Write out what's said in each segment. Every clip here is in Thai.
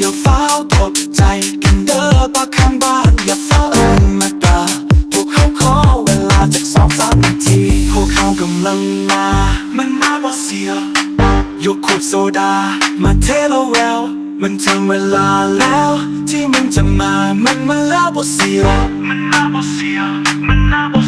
อย่าเฝ้าตกใจกันเด้อปากข้างบ้านอย่าเฝ้าเอินมาด่าพวกเขาขอเวลาจากสองสามนาทีพวกเขากำลังมา มันมาบ่เสียยกขวดโซดา มาเทโลเวลมันถึงเวลาแล้ว ที่มันจะมา มันมาแล้วบ่เสียมันมาบ่เสียมันมาบ่เ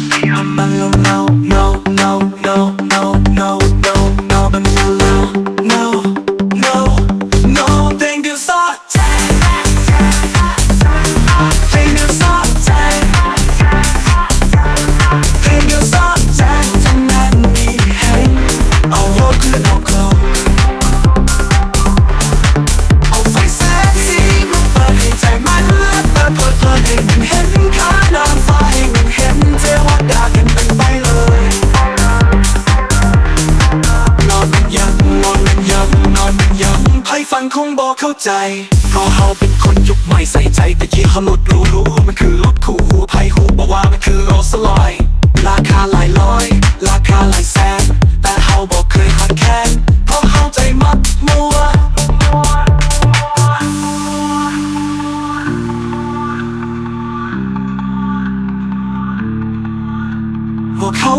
ให้ฟังคงบอกเข้าใจ เพราะเฮาเป็นคนยุคใหม่ใส่ใจแต่ยี่ห้อรถรู้รู้มันคือรถคู่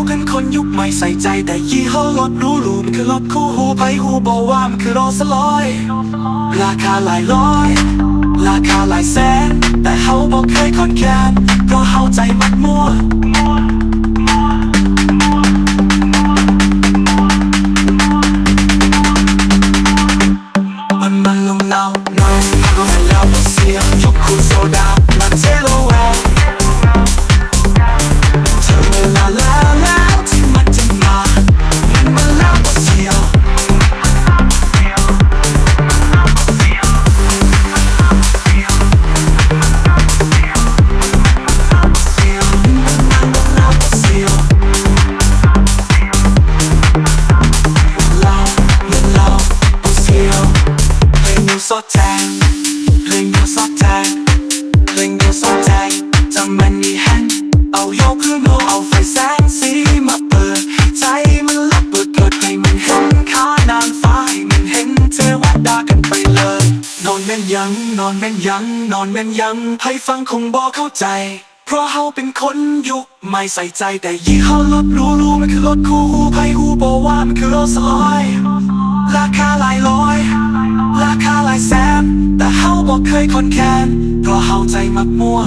กเขาเป็นคนยุคใหม่ใส่ใจแต่ยี่ห้อรถรู้รูมคือรถคู่หูไพหูบอกว่ามันคือโรสลอย ราคาหลายร้อย ราคาหลายแสน แต่เขาบอกเคยคอนแคนเพราะเขาใจมัดมั่ว ดแทงเพลงนี้สดแทงเพลงนี้สดแทงจำมันนี่แฮงเอาโยกขึ้นโนเอาไฟแสงสีมาเปิด ใจมันลับเปิดเปิดให้มันเห็นข้านางฟ้าให้มันเห็นเทวดากันไปเลย นอนแม่นยังนอนแม่นยังนอนแม่นยังให้ฟังคงบอกเข้าใจเพราะเฮาเป็นคนยุคใหม่ใส่ใจแต่ยี่ห้อรถรู้รู้มันคือรถคู่หูไพหูบอกว่ามันคือรถสลอย ราคาหลายร้อย บอกเคยคอนแค้นเพราะเฮาใจมักมัว